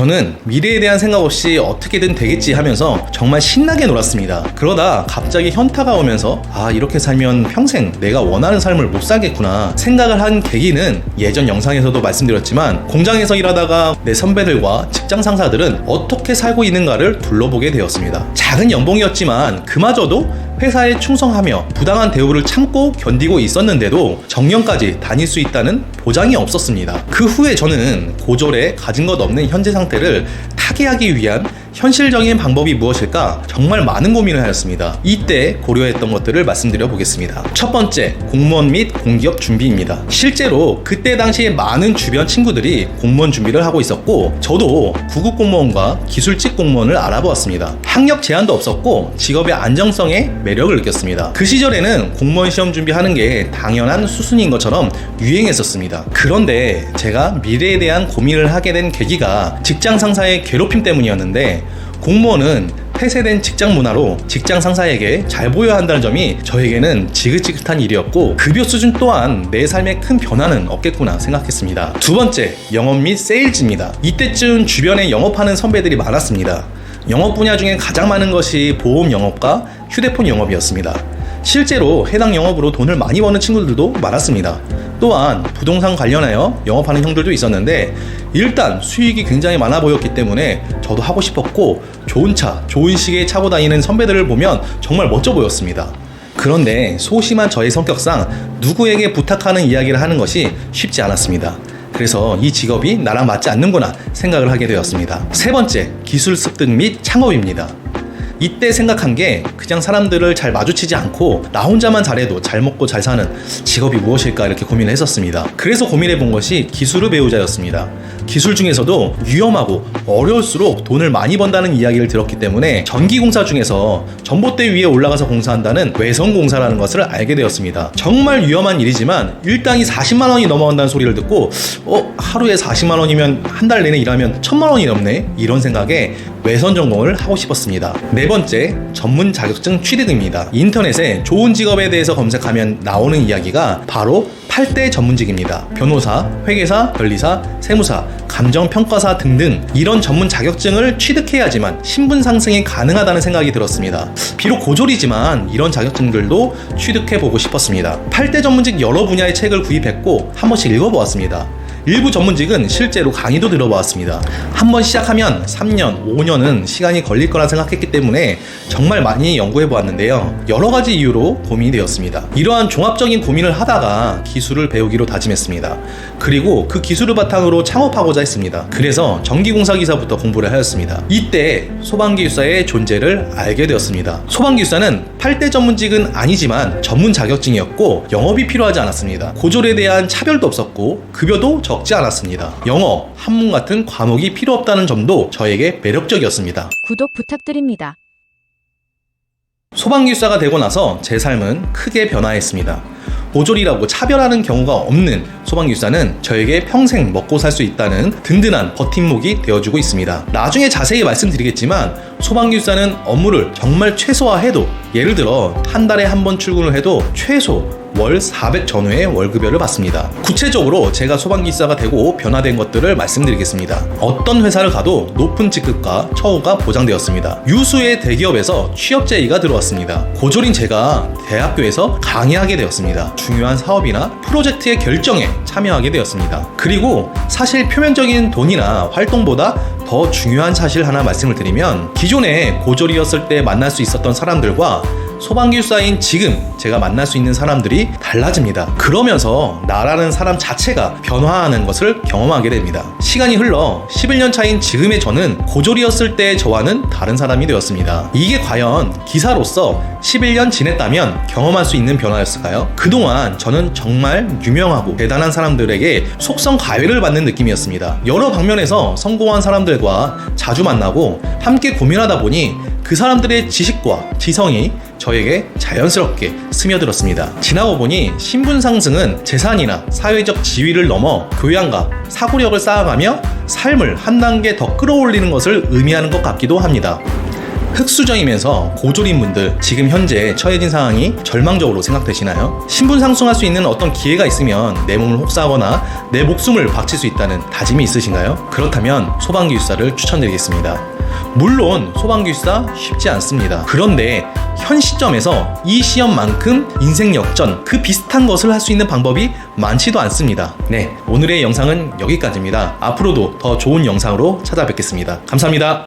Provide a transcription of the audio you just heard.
저는 미래에 대한 생각 없이 어떻게든 되겠지 하면서 정말 신나게 놀았습니다. 그러다 갑자기 현타가 오면서 아, 이렇게 살면 평생 내가 원하는 삶을 못 살겠구나 생각을 한 계기는 예전 영상에서도 말씀드렸지만 공장에서 일하다가 내 선배들과 직장 상사들은 어떻게 살고 있는가를 둘러보게 되었습니다. 작은 연봉이었지만 그마저도 회사에 충성하며 부당한 대우를 참고 견디고 있었는데도 정년까지 다닐 수 있다는 보장이 없었습니다. 그 후에 저는 고졸에 가진 것 없는 현재 상태를 타개하기 위한 현실적인 방법이 무엇일까 정말 많은 고민을 하였습니다. 이때 고려했던 것들을 말씀드려 보겠습니다. 첫 번째, 공무원 및 공기업 준비입니다. 실제로 그때 당시에 많은 주변 친구들이 공무원 준비를 하고 있었고 저도 구급 공무원과 기술직 공무원을 알아보았습니다. 학력 제한도 없었고 직업의 안정성에 매력을 느꼈습니다. 그 시절에는 공무원 시험 준비하는 게 당연한 수순인 것처럼 유행했었습니다. 그런데 제가 미래에 대한 고민을 하게 된 계기가 직장 상사의 괴롭힘 때문이었는데 공무원은 폐쇄된 직장 문화로 직장 상사에게 잘 보여야 한다는 점이 저에게는 지긋지긋한 일이었고 급여 수준 또한 내 삶에 큰 변화는 없겠구나 생각했습니다. 두 번째, 영업 및 세일즈입니다. 이때쯤 주변에 영업하는 선배들이 많았습니다. 영업 분야 중에 가장 많은 것이 보험 영업과 휴대폰 영업이었습니다. 실제로 해당 영업으로 돈을 많이 버는 친구들도 많았습니다. 또한 부동산 관련하여 영업하는 형들도 있었는데 일단 수익이 굉장히 많아 보였기 때문에 저도 하고 싶었고 좋은 차, 좋은 시계 차고 다니는 선배들을 보면 정말 멋져 보였습니다. 그런데 소심한 저의 성격상 누구에게 부탁하는 이야기를 하는 것이 쉽지 않았습니다. 그래서 이 직업이 나랑 맞지 않는구나 생각을 하게 되었습니다. 세 번째, 기술 습득 및 창업입니다. 이때 생각한 게 그냥 사람들을 잘 마주치지 않고 나 혼자만 잘해도 잘 먹고 잘 사는 직업이 무엇일까 이렇게 고민을 했었습니다. 그래서 고민해 본 것이 기술을 배우자였습니다. 기술 중에서도 위험하고 어려울수록 돈을 많이 번다는 이야기를 들었기 때문에 전기공사 중에서 전봇대 위에 올라가서 공사한다는 외선공사라는 것을 알게 되었습니다. 정말 위험한 일이지만 일당이 40만 원이 넘어간다는 소리를 듣고 어 하루에 40만 원이면 한 달 내내 일하면 천만 원이 넘네 이런 생각에 외선 전공을 하고 싶었습니다. 네 번째 전문 자격증 취득입니다. 인터넷에 좋은 직업에 대해서 검색하면 나오는 이야기가 바로 8대 전문직입니다. 변호사, 회계사, 변리사, 세무사, 감정평가사 등등 이런 전문 자격증을 취득해야지만 신분 상승이 가능하다는 생각이 들었습니다. 비록 고졸이지만 이런 자격증들도 취득해보고 싶었습니다. 8대 전문직 여러 분야의 책을 구입했고 한 번씩 읽어보았습니다. 일부 전문직은 실제로 강의도 들어보았습니다. 한번 시작하면 3년, 5년은 시간이 걸릴 거라 생각했기 때문에 정말 많이 연구해 보았는데요. 여러 가지 이유로 고민이 되었습니다. 이러한 종합적인 고민을 하다가 기술을 배우기로 다짐했습니다. 그리고 그 기술을 바탕으로 창업하고자 했습니다. 그래서 전기공사 기사부터 공부를 하였습니다. 이때 소방기술사의 존재를 알게 되었습니다. 소방기술사는 8대 전문직은 아니지만 전문 자격증이었고 영업이 필요하지 않았습니다. 고졸에 대한 차별도 없었고 급여도 적지 않았습니다. 영어, 한문 같은 과목이 필요 없다는 점도 저에게 매력적이었습니다. 구독 부탁드립니다. 소방기술사가 되고 나서 제 삶은 크게 변화했습니다. 고졸이라고 차별하는 경우가 없는 소방기술사는 저에게 평생 먹고 살 수 있다는 든든한 버팀목이 되어주고 있습니다. 나중에 자세히 말씀드리겠지만 소방기술사는 업무를 정말 최소화해도 예를 들어 한 달에 한 번 출근을 해도 최소 월 400 전후의 월급여를 받습니다. 구체적으로 제가 소방기사가 되고 변화된 것들을 말씀드리겠습니다. 어떤 회사를 가도 높은 직급과 처우가 보장되었습니다. 유수의 대기업에서 취업 제의가 들어왔습니다. 고졸인 제가 대학교에서 강의하게 되었습니다. 중요한 사업이나 프로젝트의 결정에 참여하게 되었습니다. 그리고 사실 표면적인 돈이나 활동보다 더 중요한 사실 하나 말씀을 드리면 기존에 고졸이었을 때 만날 수 있었던 사람들과 소방기술사인 지금 제가 만날 수 있는 사람들이 달라집니다. 그러면서 나라는 사람 자체가 변화하는 것을 경험하게 됩니다. 시간이 흘러 11년 차인 지금의 저는 고졸이었을 때 저와는 다른 사람이 되었습니다. 이게 과연 기사로서 11년 지냈다면 경험할 수 있는 변화였을까요? 그동안 저는 정말 유명하고 대단한 사람들에게 속성 가외를 받는 느낌이었습니다. 여러 방면에서 성공한 사람들과 자주 만나고 함께 고민하다 보니 그 사람들의 지식과 지성이 저에게 자연스럽게 스며들었습니다. 지나고 보니 신분 상승은 재산이나 사회적 지위를 넘어 교양과 사고력을 쌓아가며 삶을 한 단계 더 끌어올리는 것을 의미하는 것 같기도 합니다. 흑수저이면서 고졸인 분들 지금 현재 처해진 상황이 절망적으로 생각되시나요? 신분 상승할 수 있는 어떤 기회가 있으면 내 몸을 혹사하거나 내 목숨을 바칠 수 있다는 다짐이 있으신가요? 그렇다면 소방기술사를 추천드리겠습니다. 물론 소방기술사 쉽지 않습니다. 그런데 현 시점에서 이 시험만큼 인생 역전 그 비슷한 것을 할 수 있는 방법이 많지도 않습니다. 네, 오늘의 영상은 여기까지입니다. 앞으로도 더 좋은 영상으로 찾아뵙겠습니다. 감사합니다.